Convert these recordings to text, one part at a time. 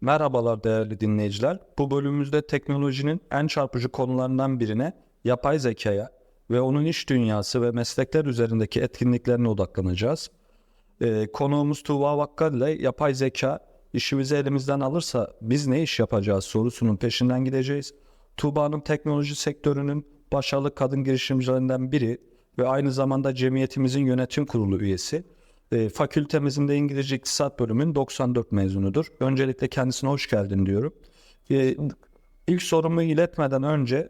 Merhabalar değerli dinleyiciler. Bu bölümümüzde teknolojinin en çarpıcı konularından birine yapay zekaya ve onun iş dünyası ve meslekler üzerindeki etkinliklerine odaklanacağız. Ee, konuğumuz Tuğba Vakkal ile yapay zeka işimizi elimizden alırsa biz ne iş yapacağız sorusunun peşinden gideceğiz. Tuğba'nın teknoloji sektörünün başarılı kadın girişimcilerinden biri ve aynı zamanda cemiyetimizin yönetim kurulu üyesi. E, fakültemizin de İngilizce İktisat bölümünün 94 mezunudur. Öncelikle kendisine hoş geldin diyorum. E, ilk sorumu iletmeden önce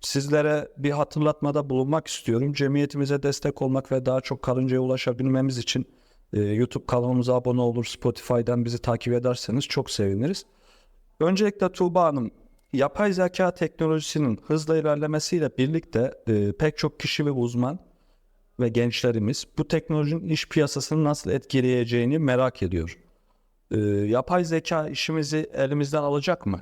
sizlere bir hatırlatmada bulunmak istiyorum. Cemiyetimize destek olmak ve daha çok karıncaya ulaşabilmemiz için e, YouTube kanalımıza abone olur, Spotify'dan bizi takip ederseniz çok seviniriz. Öncelikle Tuğba Hanım, yapay zeka teknolojisinin hızla ilerlemesiyle birlikte e, pek çok kişi ve uzman ve gençlerimiz bu teknolojinin iş piyasasını nasıl etkileyeceğini merak ediyor. E, yapay zeka işimizi elimizden alacak mı?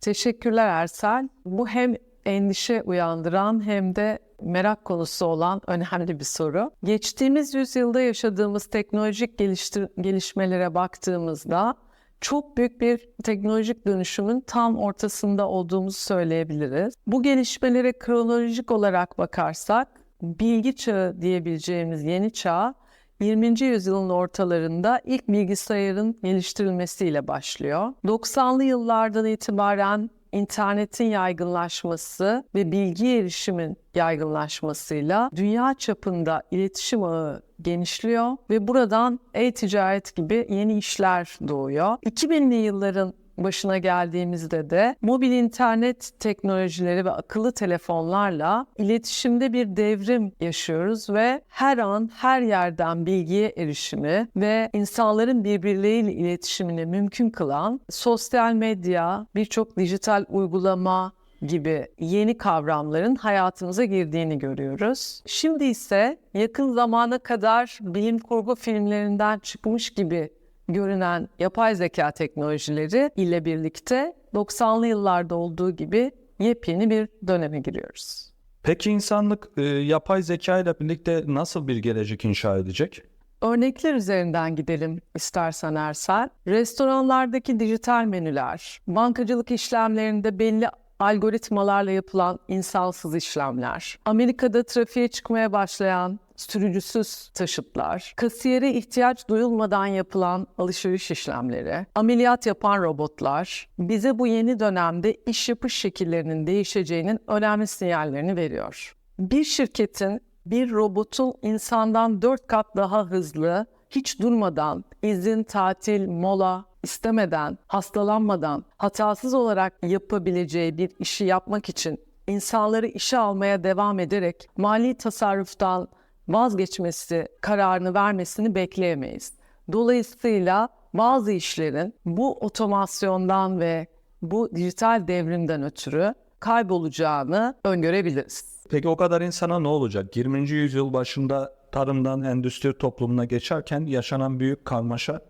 Teşekkürler Ersel. Bu hem endişe uyandıran hem de merak konusu olan önemli bir soru. Geçtiğimiz yüzyılda yaşadığımız teknolojik geliştir- gelişmelere baktığımızda çok büyük bir teknolojik dönüşümün tam ortasında olduğumuzu söyleyebiliriz. Bu gelişmelere kronolojik olarak bakarsak bilgi çağı diyebileceğimiz yeni çağ 20. yüzyılın ortalarında ilk bilgisayarın geliştirilmesiyle başlıyor. 90'lı yıllardan itibaren internetin yaygınlaşması ve bilgi erişimin yaygınlaşmasıyla dünya çapında iletişim ağı genişliyor ve buradan e-ticaret gibi yeni işler doğuyor. 2000'li yılların başına geldiğimizde de mobil internet teknolojileri ve akıllı telefonlarla iletişimde bir devrim yaşıyoruz ve her an her yerden bilgiye erişimi ve insanların birbirleriyle iletişimini mümkün kılan sosyal medya, birçok dijital uygulama gibi yeni kavramların hayatımıza girdiğini görüyoruz. Şimdi ise yakın zamana kadar bilim kurgu filmlerinden çıkmış gibi görünen yapay zeka teknolojileri ile birlikte 90'lı yıllarda olduğu gibi yepyeni bir döneme giriyoruz. Peki insanlık e, yapay zeka ile birlikte nasıl bir gelecek inşa edecek? Örnekler üzerinden gidelim istersen Ersel. Restoranlardaki dijital menüler, bankacılık işlemlerinde belli algoritmalarla yapılan insansız işlemler, Amerika'da trafiğe çıkmaya başlayan sürücüsüz taşıtlar, kasiyere ihtiyaç duyulmadan yapılan alışveriş işlemleri, ameliyat yapan robotlar bize bu yeni dönemde iş yapış şekillerinin değişeceğinin önemli sinyallerini veriyor. Bir şirketin bir robotun insandan dört kat daha hızlı, hiç durmadan izin, tatil, mola istemeden, hastalanmadan, hatasız olarak yapabileceği bir işi yapmak için insanları işe almaya devam ederek mali tasarruftan vazgeçmesi kararını vermesini bekleyemeyiz. Dolayısıyla bazı işlerin bu otomasyondan ve bu dijital devrimden ötürü kaybolacağını öngörebiliriz. Peki o kadar insana ne olacak? 20. yüzyıl başında tarımdan endüstri toplumuna geçerken yaşanan büyük karmaşa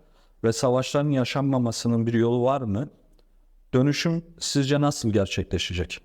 ve savaşların yaşanmamasının bir yolu var mı? Dönüşüm sizce nasıl gerçekleşecek?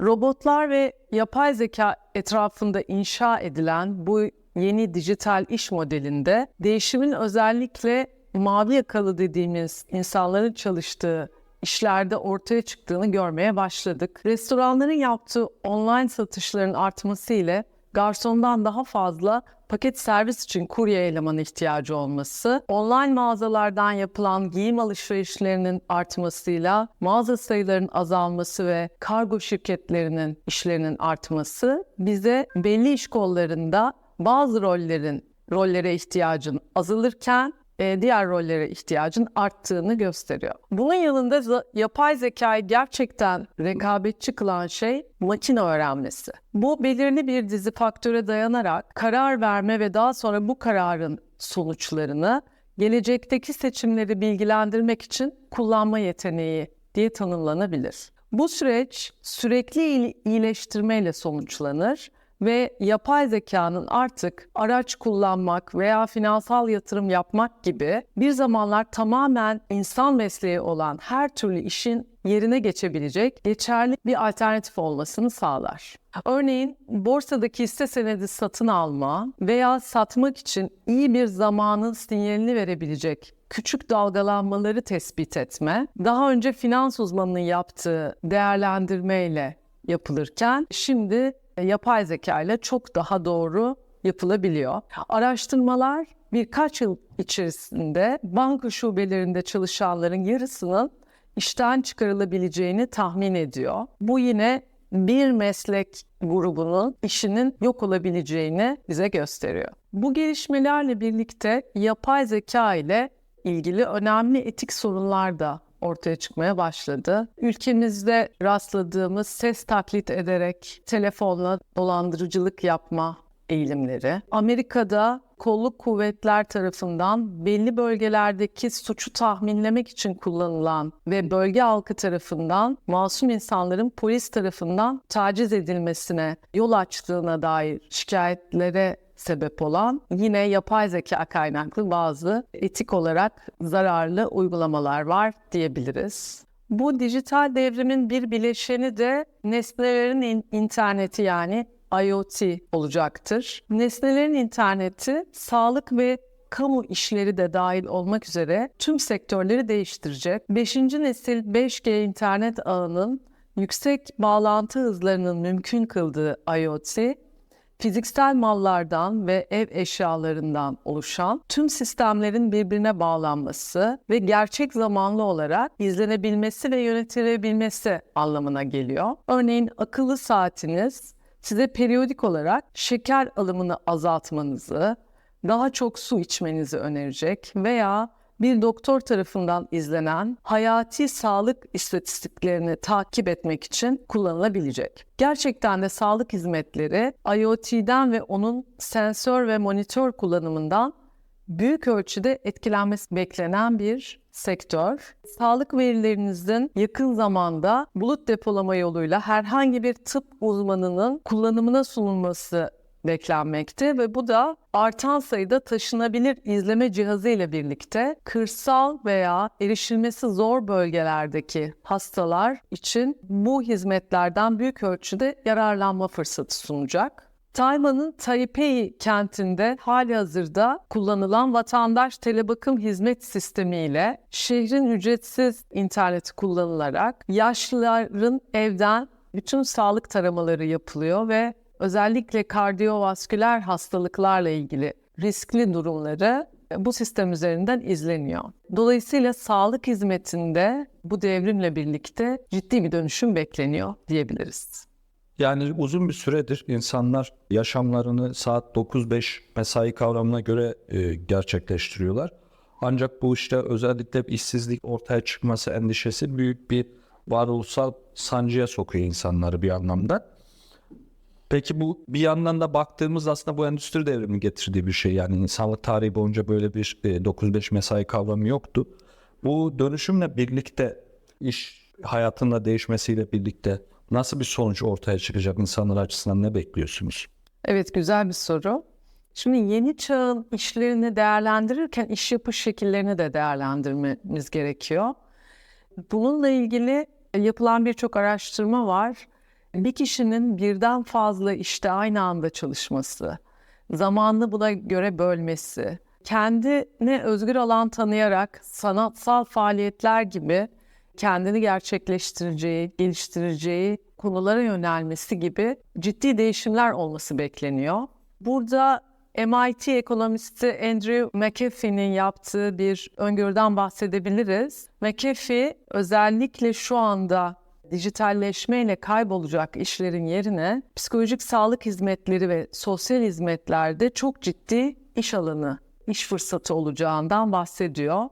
Robotlar ve yapay zeka etrafında inşa edilen bu yeni dijital iş modelinde değişimin özellikle mavi yakalı dediğimiz insanların çalıştığı işlerde ortaya çıktığını görmeye başladık. Restoranların yaptığı online satışların artması ile garsondan daha fazla paket servis için kurye elemanı ihtiyacı olması, online mağazalardan yapılan giyim alışverişlerinin artmasıyla mağaza sayılarının azalması ve kargo şirketlerinin işlerinin artması bize belli iş kollarında bazı rollerin rollere ihtiyacın azalırken diğer rollere ihtiyacın arttığını gösteriyor. Bunun yanında yapay zekayı gerçekten rekabetçi kılan şey makine öğrenmesi. Bu belirli bir dizi faktöre dayanarak karar verme ve daha sonra bu kararın sonuçlarını gelecekteki seçimleri bilgilendirmek için kullanma yeteneği diye tanımlanabilir. Bu süreç sürekli iyi- iyileştirmeyle sonuçlanır ve yapay zekanın artık araç kullanmak veya finansal yatırım yapmak gibi bir zamanlar tamamen insan mesleği olan her türlü işin yerine geçebilecek geçerli bir alternatif olmasını sağlar. Örneğin borsadaki hisse senedi satın alma veya satmak için iyi bir zamanın sinyalini verebilecek küçük dalgalanmaları tespit etme, daha önce finans uzmanının yaptığı değerlendirmeyle yapılırken şimdi yapay zeka ile çok daha doğru yapılabiliyor. Araştırmalar birkaç yıl içerisinde banka şubelerinde çalışanların yarısının işten çıkarılabileceğini tahmin ediyor. Bu yine bir meslek grubunun işinin yok olabileceğini bize gösteriyor. Bu gelişmelerle birlikte yapay zeka ile ilgili önemli etik sorunlar da ortaya çıkmaya başladı. Ülkemizde rastladığımız ses taklit ederek telefonla dolandırıcılık yapma eğilimleri. Amerika'da kolluk kuvvetler tarafından belli bölgelerdeki suçu tahminlemek için kullanılan ve bölge halkı tarafından masum insanların polis tarafından taciz edilmesine yol açtığına dair şikayetlere sebep olan yine yapay zeka kaynaklı bazı etik olarak zararlı uygulamalar var diyebiliriz. Bu dijital devrimin bir bileşeni de nesnelerin in- interneti yani IoT olacaktır. Nesnelerin interneti sağlık ve kamu işleri de dahil olmak üzere tüm sektörleri değiştirecek. 5. nesil 5G internet ağının yüksek bağlantı hızlarının mümkün kıldığı IoT, fiziksel mallardan ve ev eşyalarından oluşan tüm sistemlerin birbirine bağlanması ve gerçek zamanlı olarak izlenebilmesi ve yönetilebilmesi anlamına geliyor. Örneğin akıllı saatiniz size periyodik olarak şeker alımını azaltmanızı, daha çok su içmenizi önerecek veya bir doktor tarafından izlenen hayati sağlık istatistiklerini takip etmek için kullanılabilecek. Gerçekten de sağlık hizmetleri IoT'den ve onun sensör ve monitör kullanımından büyük ölçüde etkilenmesi beklenen bir sektör. Sağlık verilerinizin yakın zamanda bulut depolama yoluyla herhangi bir tıp uzmanının kullanımına sunulması beklenmekte ve bu da artan sayıda taşınabilir izleme cihazı ile birlikte kırsal veya erişilmesi zor bölgelerdeki hastalar için bu hizmetlerden büyük ölçüde yararlanma fırsatı sunacak. Tayvan'ın Taipei kentinde hali hazırda kullanılan vatandaş telebakım hizmet sistemiyle şehrin ücretsiz interneti kullanılarak yaşlıların evden bütün sağlık taramaları yapılıyor ve özellikle kardiyovasküler hastalıklarla ilgili riskli durumları bu sistem üzerinden izleniyor. Dolayısıyla sağlık hizmetinde bu devrimle birlikte ciddi bir dönüşüm bekleniyor diyebiliriz. Yani uzun bir süredir insanlar yaşamlarını saat 9-5 mesai kavramına göre e, gerçekleştiriyorlar. Ancak bu işte özellikle işsizlik ortaya çıkması endişesi büyük bir varoluşsal sancıya sokuyor insanları bir anlamda. Peki bu bir yandan da baktığımız aslında bu endüstri devrimi getirdiği bir şey. Yani insanlık tarihi boyunca böyle bir e, 9-5 mesai kavramı yoktu. Bu dönüşümle birlikte iş hayatında değişmesiyle birlikte nasıl bir sonuç ortaya çıkacak insanlar açısından ne bekliyorsunuz? Evet güzel bir soru. Şimdi yeni çağın işlerini değerlendirirken iş yapış şekillerini de değerlendirmemiz gerekiyor. Bununla ilgili yapılan birçok araştırma var. Bir kişinin birden fazla işte aynı anda çalışması, zamanını buna göre bölmesi, kendine özgür alan tanıyarak sanatsal faaliyetler gibi kendini gerçekleştireceği, geliştireceği konulara yönelmesi gibi ciddi değişimler olması bekleniyor. Burada MIT ekonomisti Andrew McAfee'nin yaptığı bir öngörüden bahsedebiliriz. McAfee özellikle şu anda dijitalleşmeyle kaybolacak işlerin yerine psikolojik sağlık hizmetleri ve sosyal hizmetlerde çok ciddi iş alanı, iş fırsatı olacağından bahsediyor.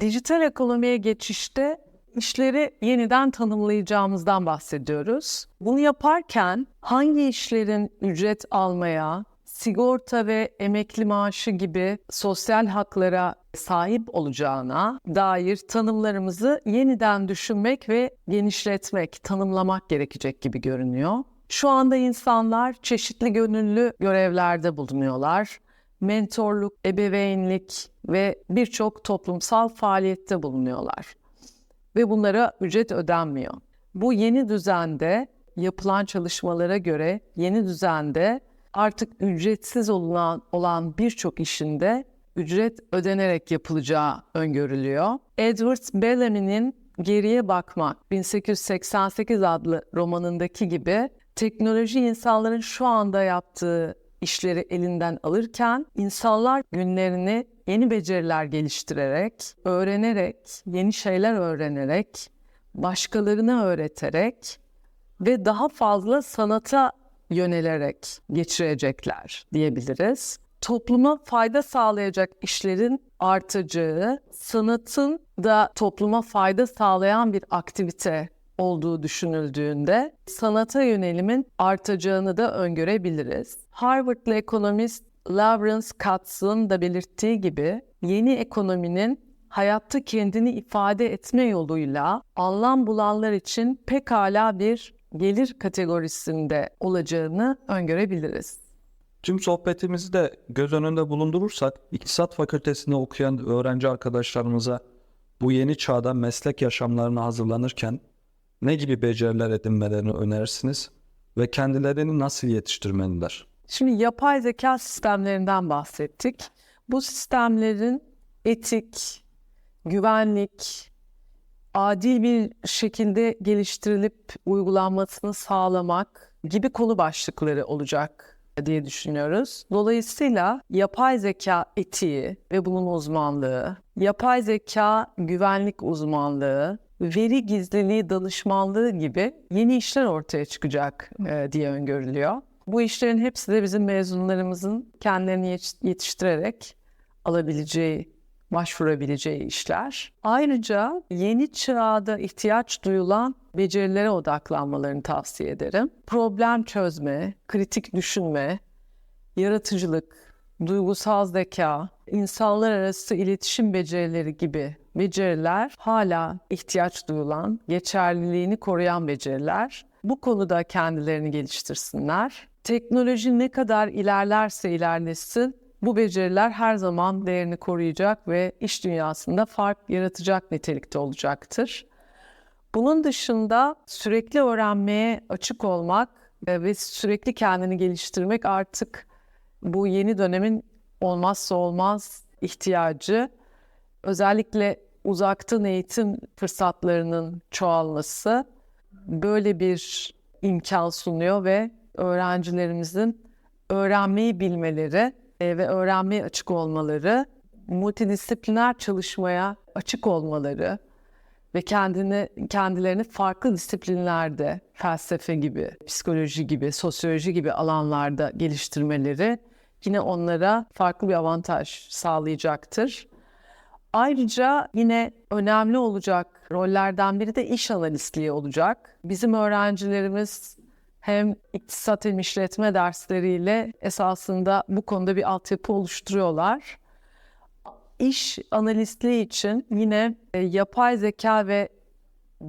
Dijital ekonomiye geçişte işleri yeniden tanımlayacağımızdan bahsediyoruz. Bunu yaparken hangi işlerin ücret almaya, sigorta ve emekli maaşı gibi sosyal haklara sahip olacağına dair tanımlarımızı yeniden düşünmek ve genişletmek, tanımlamak gerekecek gibi görünüyor. Şu anda insanlar çeşitli gönüllü görevlerde bulunuyorlar. Mentorluk, ebeveynlik ve birçok toplumsal faaliyette bulunuyorlar. Ve bunlara ücret ödenmiyor. Bu yeni düzende yapılan çalışmalara göre yeni düzende artık ücretsiz olan, olan birçok işinde ücret ödenerek yapılacağı öngörülüyor. Edward Bellamy'nin Geriye Bakmak 1888 adlı romanındaki gibi teknoloji insanların şu anda yaptığı işleri elinden alırken insanlar günlerini yeni beceriler geliştirerek, öğrenerek, yeni şeyler öğrenerek, başkalarına öğreterek ve daha fazla sanata yönelerek geçirecekler diyebiliriz. Topluma fayda sağlayacak işlerin artacağı, sanatın da topluma fayda sağlayan bir aktivite olduğu düşünüldüğünde sanata yönelimin artacağını da öngörebiliriz. Harvard'lı ekonomist Lawrence Katz'ın da belirttiği gibi yeni ekonominin hayatta kendini ifade etme yoluyla anlam bulanlar için pekala bir gelir kategorisinde olacağını öngörebiliriz. Tüm sohbetimizi de göz önünde bulundurursak, İktisat Fakültesinde okuyan öğrenci arkadaşlarımıza bu yeni çağda meslek yaşamlarına hazırlanırken ne gibi beceriler edinmelerini önerirsiniz ve kendilerini nasıl yetiştirmeliler? Şimdi yapay zeka sistemlerinden bahsettik. Bu sistemlerin etik, güvenlik, adil bir şekilde geliştirilip uygulanmasını sağlamak gibi konu başlıkları olacak diye düşünüyoruz. Dolayısıyla yapay zeka etiği ve bunun uzmanlığı, yapay zeka güvenlik uzmanlığı, veri gizliliği danışmanlığı gibi yeni işler ortaya çıkacak e, diye öngörülüyor. Bu işlerin hepsi de bizim mezunlarımızın kendilerini yetiş- yetiştirerek alabileceği, başvurabileceği işler. Ayrıca yeni çağda ihtiyaç duyulan becerilere odaklanmalarını tavsiye ederim. Problem çözme, kritik düşünme, yaratıcılık, duygusal zeka, insanlar arası iletişim becerileri gibi beceriler hala ihtiyaç duyulan, geçerliliğini koruyan beceriler. Bu konuda kendilerini geliştirsinler. Teknoloji ne kadar ilerlerse ilerlesin, bu beceriler her zaman değerini koruyacak ve iş dünyasında fark yaratacak nitelikte olacaktır. Bunun dışında sürekli öğrenmeye açık olmak e, ve sürekli kendini geliştirmek artık bu yeni dönemin olmazsa olmaz ihtiyacı. Özellikle uzaktan eğitim fırsatlarının çoğalması böyle bir imkan sunuyor ve öğrencilerimizin öğrenmeyi bilmeleri e, ve öğrenmeye açık olmaları, multidisipliner çalışmaya açık olmaları ve kendini kendilerini farklı disiplinlerde felsefe gibi, psikoloji gibi, sosyoloji gibi alanlarda geliştirmeleri yine onlara farklı bir avantaj sağlayacaktır. Ayrıca yine önemli olacak rollerden biri de iş analistliği olacak. Bizim öğrencilerimiz hem iktisat hem işletme dersleriyle esasında bu konuda bir altyapı oluşturuyorlar. İş analistliği için yine e, yapay zeka ve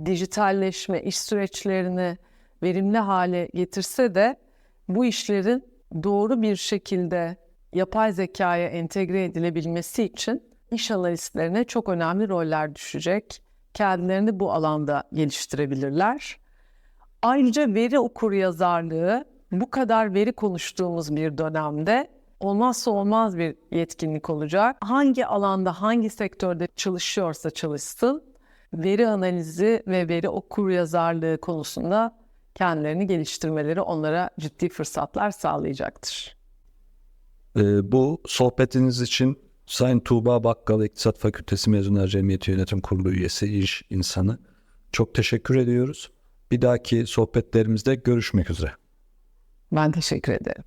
dijitalleşme iş süreçlerini verimli hale getirse de bu işlerin doğru bir şekilde yapay zekaya entegre edilebilmesi için iş analistlerine çok önemli roller düşecek. Kendilerini bu alanda geliştirebilirler. Ayrıca veri okuryazarlığı bu kadar veri konuştuğumuz bir dönemde olmazsa olmaz bir yetkinlik olacak. Hangi alanda, hangi sektörde çalışıyorsa çalışsın, veri analizi ve veri okuryazarlığı konusunda kendilerini geliştirmeleri onlara ciddi fırsatlar sağlayacaktır. Ee, bu sohbetiniz için Sayın Tuğba Bakkal İktisat Fakültesi Mezunlar Cemiyeti Yönetim Kurulu üyesi, iş insanı çok teşekkür ediyoruz. Bir dahaki sohbetlerimizde görüşmek üzere. Ben teşekkür ederim.